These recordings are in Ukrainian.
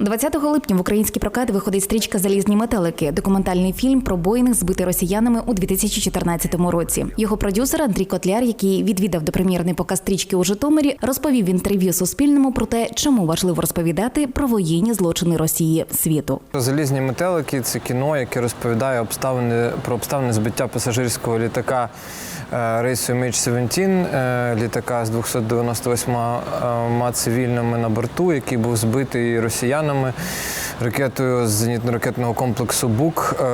20 липня в український прокат виходить стрічка Залізні метелики, документальний фільм про Боїнг, збитий росіянами у 2014 році. Його продюсер Андрій Котляр, який відвідав допрем'єрний показ стрічки у Житомирі, розповів в інтерв'ю Суспільному про те, чому важливо розповідати про воєнні злочини Росії світу. Залізні метелики це кіно, яке розповідає обставини про обставини збиття пасажирського літака е, рейсу MH17, е, літака з 298 цивільними на борту, який був збитий росіянами ракетою з зенітно-ракетного комплексу БУК е,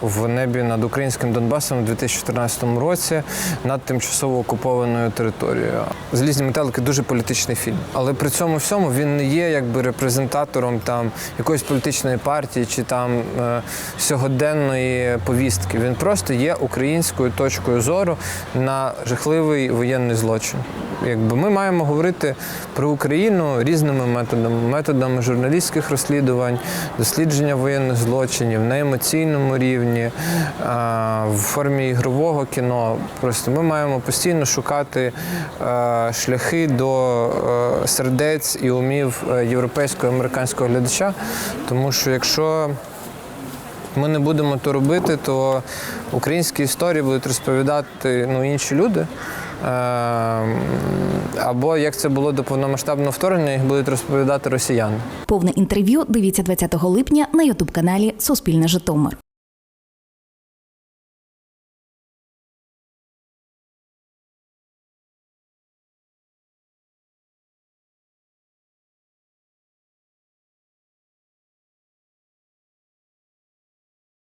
в небі над українським Донбасом у 2014 році над тимчасово окупованою територією. Залізні метелики дуже політичний фільм, але при цьому всьому він не є якби репрезентатором там якоїсь політичної партії чи там е, сьогоденної повістки. Він просто є українською точкою зору на жахливий воєнний злочин. Якби ми маємо говорити про Україну різними методами, методами журналістських розслідувань, дослідження воєнних злочинів на емоційному рівні, в формі ігрового кіно. Просто ми маємо постійно шукати шляхи до сердець і умів е, європейського і американського глядача, тому що якщо ми не будемо то робити, то українські історії будуть розповідати ну, інші люди. Е, Або як це було до повномасштабного вторгнення, їх будуть розповідати росіяни. Повне інтерв'ю дивіться 20 липня на ютуб каналі Суспільне Житомир.